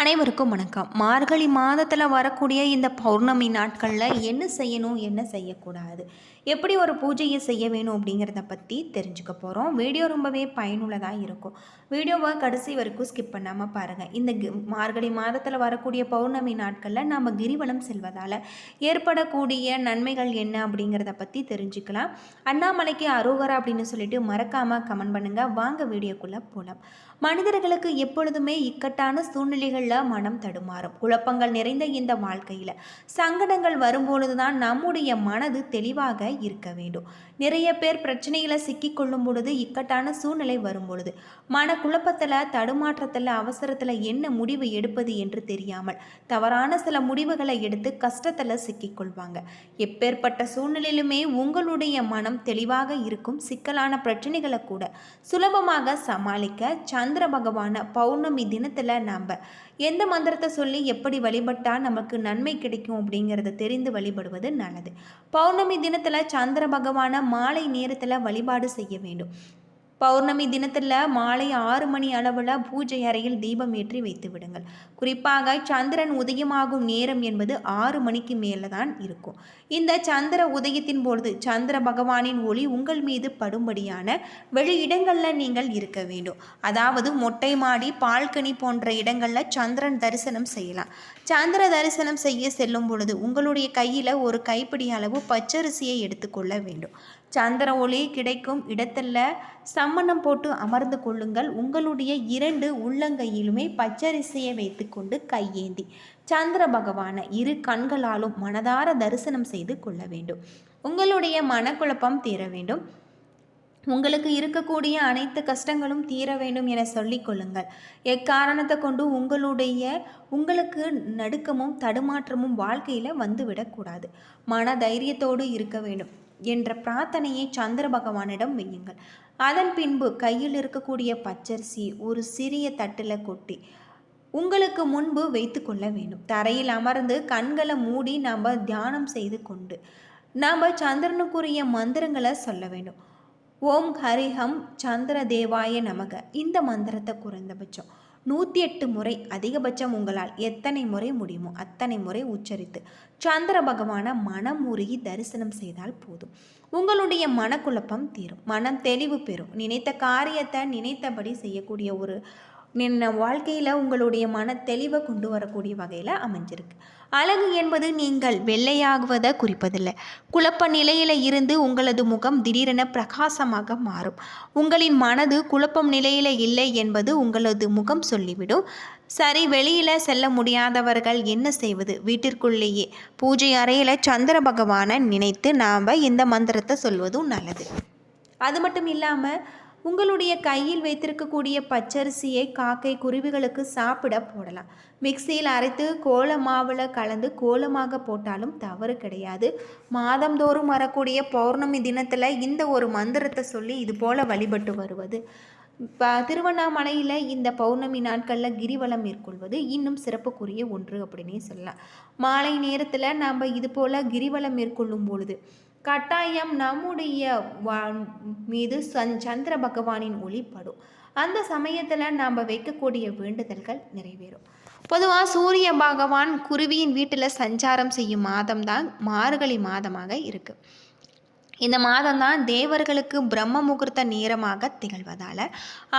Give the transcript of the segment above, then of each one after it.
அனைவருக்கும் வணக்கம். மார்கழி மாதத்தில் வரக்கூடிய இந்த பௌர்ணமி நாட்களில் என்ன செய்யணும் என்ன செய்யக்கூடாது? எப்படி ஒரு பூஜையை செய்ய வேணும் அப்படிங்கிறத பற்றி தெரிஞ்சுக்க போகிறோம் வீடியோ ரொம்பவே பயனுள்ளதாக இருக்கும். வீடியோவை கடைசி வரைக்கும் ஸ்கிப் பண்ணாமல் பாருங்கள் இந்த கி- மார்கழி மாதத்தில் வரக்கூடிய பௌர்ணமி நாட்களில் நம்ம கிரிவலம் செல்வதால் ஏற்படக்கூடிய நன்மைகள் என்ன அப்படிங்கிறத பற்றி தெரிஞ்சுக்கலாம். அண்ணாமலைக்கு அரோகரா அப்படின்னு சொல்லிட்டு மறக்காமல் கமெண்ட் பண்ணுங்கள் வாங்க வீடியோக்குள்ளே போகலாம் மனிதர்களுக்கு எப்பொழுதுமே இக்கட்டான சூழ்நிலைகளில் மனம் தடுமாறும். குழப்பங்கள் நிறைந்த இந்த வாழ்க்கையில் சங்கடங்கள் வரும்பொழுது தான் நம்முடைய மனது தெளிவாக இருக்க வேண்டும். நிறைய பேர் பிரச்சனைகளை சிக்கிக்கொள்ளும் பொழுது இக்கட்டான சூழ்நிலை வரும் பொழுது மன குழப்பத்தில் தடுமாற்றத்தில் அவசரத்தில் என்ன முடிவு எடுப்பது என்று தெரியாமல் தவறான சில முடிவுகளை எடுத்து கஷ்டத்தில் சிக்கிக்கொள்வாங்க. எப்பேற்பட்ட சூழ்நிலையிலுமே உங்களுடைய மனம் தெளிவாக இருக்கும் சிக்கலான பிரச்சனைகளை கூட சுலபமாக சமாளிக்க சந்திர பகவான பௌர்ணமி தினத்தில் நாம் எந்த மந்திரத்தை சொல்லி எப்படி வழிபட்டால் நமக்கு நன்மை கிடைக்கும் அப்படிங்கிறத தெரிந்து வழிபடுவது நல்லது. பௌர்ணமி தினத்தில் சந்திர பகவானை மாலை நேரத்தில் வழிபாடு செய்ய வேண்டும். பௌர்ணமி தினத்தில் மாலை ஆறு மணி அளவில் பூஜை அறையில் தீபம் ஏற்றி வைத்து விடுங்கள். குறிப்பாக சந்திரன் உதயமாகும் நேரம் என்பது ஆறு மணிக்கு மேலே தான் இருக்கும். இந்த சந்திர உதயத்தின் பொழுது சந்திர பகவானின் ஒளி உங்கள் மீது படும்படியான வெளி இடங்களில் நீங்கள் இருக்க வேண்டும். அதாவது மொட்டை மாடி பால்கனி போன்ற இடங்களில் சந்திரன் தரிசனம் செய்யலாம். சந்திர தரிசனம் செய்ய செல்லும் பொழுது உங்களுடைய கையில் ஒரு கைப்பிடி அளவு பச்சரிசியை எடுத்துக்கொள்ள வேண்டும். சந்திர ஒளி கிடைக்கும் இடத்துல சம்மணம் போட்டு அமர்ந்து கொள்ளுங்கள். உங்களுடைய இரண்டு உள்ளங்கையிலுமே பச்சரிசியை வைத்துக்கொண்டு கையேந்தி. சந்திர பகவானை இரு கண்களாலும் மனதார தரிசனம் செய்து கொள்ள வேண்டும். உங்களுடைய மனக்குழப்பம் தீர வேண்டும். உங்களுக்கு இருக்கக்கூடிய அனைத்து கஷ்டங்களும் தீர வேண்டும் என சொல்லிக் கொள்ளுங்கள். எக்காரணத்தை கொண்டு உங்களுடைய உங்களுக்கு நடுக்கமும் தடுமாற்றமும் வாழ்க்கையில் வந்துவிடக்கூடாது மன தைரியத்தோடு இருக்க வேண்டும். என்ற பிரார்த்தனையை சந்திர பகவானிடம் வையுங்கள். அதன் பின்பு கையில் இருக்கக்கூடிய பச்சரிசி ஒரு சிறிய தட்டில் கொட்டி உங்களுக்கு முன்பு வைத்து கொள்ள வேண்டும். தரையில் அமர்ந்து கண்களை மூடி நாம் தியானம் செய்து கொண்டு நாம் சந்திரனுக்குரிய மந்திரங்களை சொல்ல வேண்டும். ஓம் ஹரிஹம் சந்திர தேவாய நமக. இந்த மந்திரத்தை குறைந்தபட்சம் நூற்றி எட்டு முறை அதிகபட்சம் உங்களால் எத்தனை முறை முடியுமோ அத்தனை முறை உச்சரித்து சந்திர பகவானை மனம் உருகி தரிசனம் செய்தால் போதும். உங்களுடைய மனக்குழப்பம் தீரும். மனம் தெளிவு பெறும். நினைத்த காரியத்தை நினைத்தபடி செய்யக்கூடிய ஒரு நின்ன வாழ்க்கையில் உங்களுடைய மன தெளிவை கொண்டு வரக்கூடிய வகையில் அமைஞ்சிருக்கு. அழகு என்பது நீங்கள் வெள்ளையாகுவதை குறிப்பதில்லை. குழப்ப நிலையில் இருந்து உங்களது முகம் திடீரென பிரகாசமாக மாறும். உங்களின் மனது குழப்பம் நிலையில் இல்லை என்பது உங்களது முகம் சொல்லிவிடும். சரி வெளியில் செல்ல முடியாதவர்கள் என்ன செய்வது? வீட்டிற்குள்ளேயே. பூஜை அறையில் சந்திர பகவானை நினைத்து நாம் இந்த மந்திரத்தை சொல்வதும் நல்லது. அது மட்டும் இல்லாமல் உங்களுடைய கையில் வைத்திருக்கக்கூடிய பச்சரிசியை காக்கை குருவிகளுக்கு சாப்பிட போடலாம். மிக்சியில் அரைத்து கோல மாவில் கலந்து கோலமாக போட்டாலும் தவறு கிடையாது. மாதந்தோறும் வரக்கூடிய பௌர்ணமி தினத்தில் இந்த ஒரு மந்திரத்தை சொல்லி இது போல் வழிபட்டு வருவது. ப திருவண்ணாமலையில் இந்த பௌர்ணமி நாட்களில் கிரிவலம் மேற்கொள்வது இன்னும் சிறப்புக்குரிய ஒன்று அப்படின்னே சொல்லலாம். மாலை நேரத்தில் நாம் இது போல் கிரிவலம் மேற்கொள்ளும் பொழுது கட்டாயம் நம்முடைய மீது சந்திர பகவானின் ஒளி படும். அந்த சமயத்தில் நாம் வைக்கக்கூடிய வேண்டுதல்கள் நிறைவேறும். பொதுவாக சூரிய பகவான் குருவியின் வீட்டில் சஞ்சாரம் செய்யும் மாதம்தான் மார்கழி மாதமாக இருக்குது இந்த மாதம்தான் தேவர்களுக்கு பிரம்ம முகூர்த்த நேரமாக திகழ்வதால்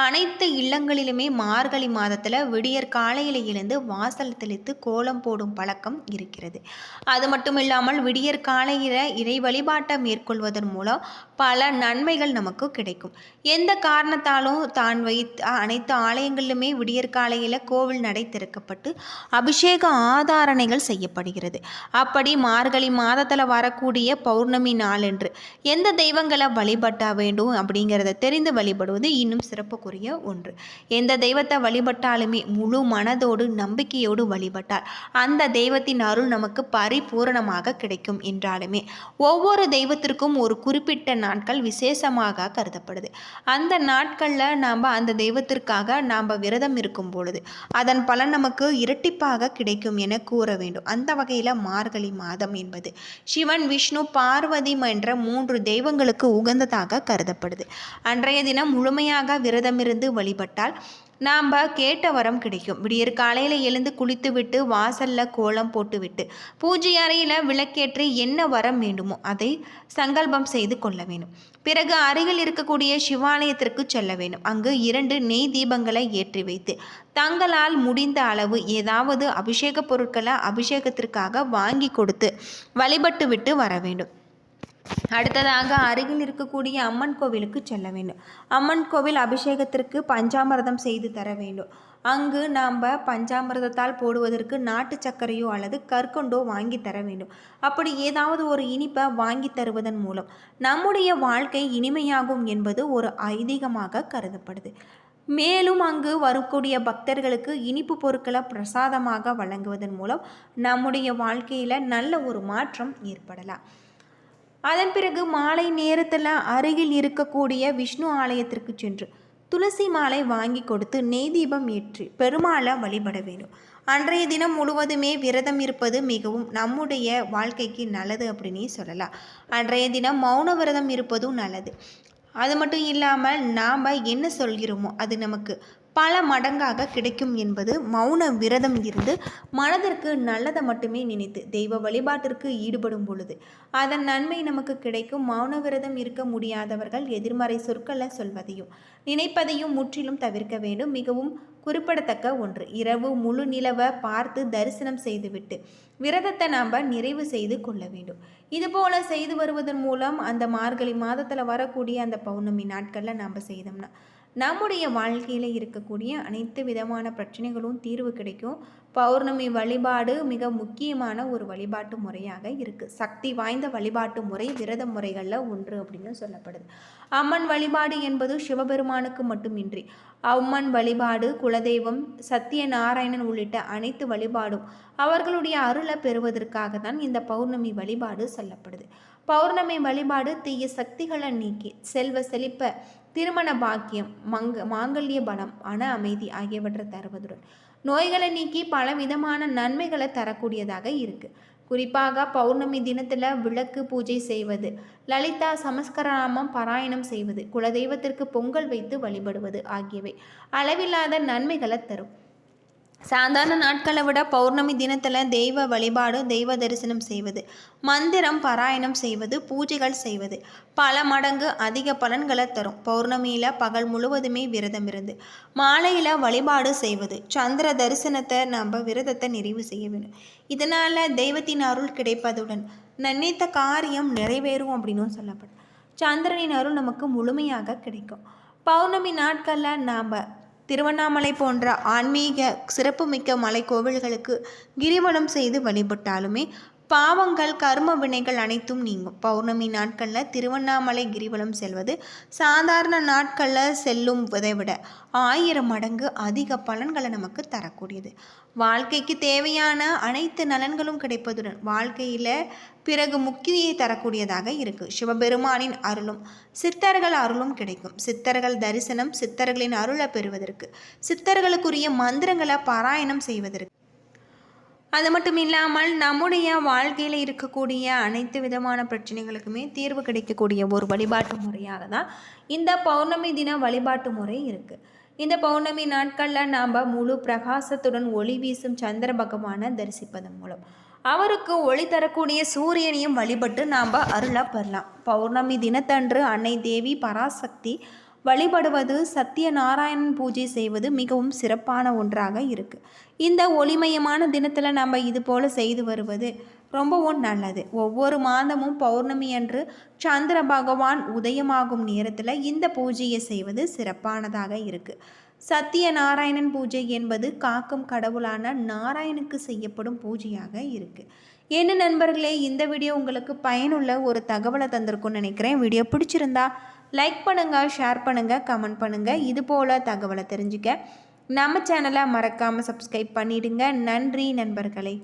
அனைத்து இல்லங்களிலுமே மார்கழி மாதத்தில் விடியற் காலையில் எழுந்து வாசல் தெளித்து கோலம் போடும் பழக்கம் இருக்கிறது. அது மட்டும் இல்லாமல் விடியற் காலையில் இறை வழிபாட்டை மேற்கொள்வதன் மூலம் பல நன்மைகள் நமக்கு கிடைக்கும். எந்த காரணத்தாலும் தான் வைத்த அனைத்து ஆலயங்களிலுமே விடியற் காலையில் கோவில் நடை திறக்கப்பட்டு அபிஷேக ஆதாரணைகள் செய்யப்படுகிறது. அப்படி மார்கழி மாதத்தில் வரக்கூடிய பௌர்ணமி நாளன்று எந்த தெய்வங்களை வழிபட்ட வேண்டும் அப்படிங்கிறத தெரிந்து வழிபடுவது இன்னும் சிறப்புக்குரிய ஒன்று. எந்த தெய்வத்தை வழிபட்டாலுமே முழு மனதோடு நம்பிக்கையோடு வழிபட்டால் அந்த தெய்வத்தின் அருள் நமக்கு பரிபூரணமாக கிடைக்கும் என்றாலுமே ஒவ்வொரு தெய்வத்திற்கும் ஒரு குறிப்பிட்ட நாட்கள் விசேஷமாக கருதப்படுது. அந்த நாட்களில் நாம் அந்த தெய்வத்திற்காக நாம் விரதம் இருக்கும் பொழுது அதன் பலன் நமக்கு இரட்டிப்பாக கிடைக்கும் என கூற வேண்டும். அந்த வகையில் மார்கழி மாதம் என்பது. சிவன் விஷ்ணு பார்வதி என்ற மூன்று தெய்வங்களுக்கு உகந்ததாக கருதப்படுது. அன்றைய தினம் முழுமையாக விரதமிருந்து வழிபட்டால் நாம் கேட்ட வரம் கிடைக்கும். விடியற் காலையில் எழுந்து குளித்து விட்டு வாசலில் கோலம் போட்டுவிட்டு பூஜை அறையில் விளக்கேற்றி என்ன வரம் வேண்டுமோ அதை சங்கல்பம் செய்து கொள்ள வேண்டும். பிறகு அருகில் இருக்கக்கூடிய சிவாலயத்திற்கு செல்ல வேண்டும். அங்கு இரண்டு நெய் தீபங்களை ஏற்றி வைத்து தங்களால் முடிந்த அளவு ஏதாவது அபிஷேக பொருட்களை அபிஷேகத்திற்காக வாங்கி கொடுத்து வழிபட்டு விட்டு வர வேண்டும். அடுத்ததாக அருகில் இருக்கக்கூடிய அம்மன் கோவிலுக்கு செல்ல வேண்டும். அம்மன் கோவில் அபிஷேகத்திற்கு பஞ்சாமிர்தம் செய்து தர வேண்டும். அங்கு நாம் பஞ்சாமிர்தத்தால் போடுவதற்கு நாட்டு சர்க்கரையோ அல்லது கற்கொண்டோ வாங்கி தர வேண்டும். அப்படி ஏதாவது ஒரு இனிப்பை வாங்கி தருவதன் மூலம் நம்முடைய வாழ்க்கை இனிமையாகும் என்பது ஒரு ஐதீகமாக கருதப்படுது. மேலும் அங்கு வரக்கூடிய பக்தர்களுக்கு இனிப்பு பொருட்களை பிரசாதமாக வழங்குவதன் மூலம் நம்முடைய வாழ்க்கையில் நல்ல ஒரு மாற்றம் ஏற்படலாம். அதன் பிறகு மாலை நேரத்தில் அருகில் இருக்கக்கூடிய விஷ்ணு ஆலயத்திற்கு சென்று துளசி மாலை வாங்கி கொடுத்து நெய் தீபம் ஏற்றி பெருமாளை வழிபட வேண்டும். அன்றைய தினம் முழுவதுமே விரதம் இருப்பது மிகவும் நம்முடைய வாழ்க்கைக்கு நல்லது அப்படின்னே சொல்லலாம். அன்றைய தினம் மௌன விரதம் இருப்பதும் நல்லது. அது மட்டும் இல்லாமல் நாம் என்ன சொல்கிறோமோ அது நமக்கு பல மடங்காக கிடைக்கும் என்பது மௌன விரதம் இருந்து மனதிற்கு நல்லதை மட்டுமே நினைத்து தெய்வ வழிபாட்டிற்கு ஈடுபடும் பொழுது. அதன் நன்மை நமக்கு கிடைக்கும். மௌன விரதம் இருக்க முடியாதவர்கள் எதிர்மறை சொற்களை சொல்வதையும் நினைப்பதையும் முற்றிலும் தவிர்க்க வேண்டும். மிகவும் குறிப்பிடத்தக்க ஒன்று. இரவு முழு நிலவை பார்த்து தரிசனம் செய்துவிட்டு விரதத்தை நாம் நிறைவு செய்து கொள்ள வேண்டும். இதுபோல செய்து வருவதன் மூலம் அந்த மார்கழி மாதத்தில் வரக்கூடிய அந்த பௌர்ணமி நாட்களில் நாம் செய்தோம்னா நம்முடைய வாழ்க்கையில் இருக்கக்கூடிய அனைத்து விதமான பிரச்சனைகளும் தீர்வு கிடைக்கும். பௌர்ணமி வழிபாடு மிக முக்கியமான ஒரு வழிபாட்டு முறையாக இருக்குது சக்தி வாய்ந்த வழிபாட்டு முறை விரத முறைகளில் ஒன்று அப்படின்னு சொல்லப்படுது. அம்மன் வழிபாடு என்பது சிவபெருமானுக்கு மட்டுமின்றி அம்மன் வழிபாடு குலதெய்வம் சத்தியநாராயணன் உள்ளிட்ட அனைத்து வழிபாடும் அவர்களுடைய அருளை பெறுவதற்காக தான் இந்த பௌர்ணமி வழிபாடு சொல்லப்படுது. பௌர்ணமி வழிபாடு தீய சக்திகளை நீக்கி செல்வ செழிப்ப திருமண பாக்கியம் மங்க மாங்கல்ய பலம் மன அமைதி ஆகியவற்றை தருவதுடன் நோய்களை நீக்கி பலவிதமான நன்மைகளை தரக்கூடியதாக இருக்குது குறிப்பாக பௌர்ணமி தினத்தில் விளக்கு பூஜை செய்வது லலிதா சமஸ்கராமம் பாராயணம் செய்வது குலதெய்வத்திற்கு பொங்கல் வைத்து வழிபடுவது ஆகியவை அளவில்லாத நன்மைகளை தரும். சாதாரண நாட்களை விட பௌர்ணமி தினத்தில் தெய்வ வழிபாடு தெய்வ தரிசனம் செய்வது மந்திரம் பாராயணம் செய்வது பூஜைகள் செய்வது பல மடங்கு அதிக பலன்களை தரும். பௌர்ணமியில் பகல் முழுவதுமே விரதம் இருந்து மாலையில் வழிபாடு செய்வது சந்திர தரிசனத்தை நம்ம விரதத்தை நிறைவு செய்ய வேணும். இதனால் தெய்வத்தின் அருள் கிடைப்பதுடன் நினைத்த காரியம் நிறைவேறும் அப்படின்னும் சொல்லப்படும். சந்திரனின் அருள் நமக்கு முழுமையாக கிடைக்கும். பௌர்ணமி நாட்களில் நாம் திருவண்ணாமலை போன்ற ஆன்மீக சிறப்புமிக்க மலை கோவில்களுக்கு கிரிவலம் செய்து வழிபட்டாலுமே பாவங்கள் கர்ம வினைகள் அனைத்தும் நீங்கும். பௌர்ணமி நாட்களில் திருவண்ணாமலை கிரிவலம் செல்வது சாதாரண நாட்களில் செல்லும் விட ஆயிரம் மடங்கு அதிக பலன்களை நமக்கு தரக்கூடியது. வாழ்க்கைக்கு தேவையான அனைத்து நலன்களும் கிடைப்பதுடன் வாழ்க்கையில் பிறகு முக்கியை தரக்கூடியதாக இருக்குது சிவபெருமானின் அருளும் சித்தர்கள் அருளும் கிடைக்கும். சித்தர்கள் தரிசனம் சித்தர்களின் அருளை பெறுவதற்கு சித்தர்களுக்குரிய மந்திரங்களை பாராயணம் செய்வதற்கு அது மட்டும் இல்லாமல் நம்முடைய வாழ்க்கையில் இருக்கக்கூடிய அனைத்து விதமான பிரச்சனைகளுக்குமே தீர்வு கிடைக்கக்கூடிய ஒரு வழிபாட்டு முறையாக தான் இந்த பௌர்ணமி தின வழிபாட்டு முறை இருக்குது இந்த பௌர்ணமி நாட்களில் நாம் முழு பிரகாசத்துடன் ஒளி வீசும் சந்திர பகவானை தரிசிப்பதன் மூலம் அவருக்கு ஒளி தரக்கூடிய சூரியனையும் வழிபட்டு நாம் அருளா பெறலாம். பௌர்ணமி தினத்தன்று அன்னை தேவி பராசக்தி வழிபடுவது சத்தியநாராயணன் பூஜை செய்வது மிகவும் சிறப்பான ஒன்றாக இருக்குது இந்த ஒளிமயமான தினத்தில் நம்ம இது போல் செய்து வருவது ரொம்பவும் நல்லது. ஒவ்வொரு மாதமும் பௌர்ணமி அன்று சந்திர பகவான் உதயமாகும் நேரத்தில் இந்த பூஜையை செய்வது சிறப்பானதாக இருக்குது சத்தியநாராயணன் பூஜை என்பது காக்கும் கடவுளான நாராயணுக்கு செய்யப்படும் பூஜையாக இருக்குது என்ன நண்பர்களே இந்த வீடியோ உங்களுக்கு பயனுள்ள ஒரு தகவலை தந்திருக்கும்னு நினைக்கிறேன். வீடியோ பிடிச்சிருந்தா லைக் பண்ணுங்கள் ஷேர் பண்ணுங்கள் கமெண்ட் பண்ணுங்கள் இது போல் தகவலை தெரிஞ்சுக்க நம்ம சேனலை மறக்காமல் சப்ஸ்கிரைப் பண்ணிவிடுங்க நன்றி நண்பர்களே.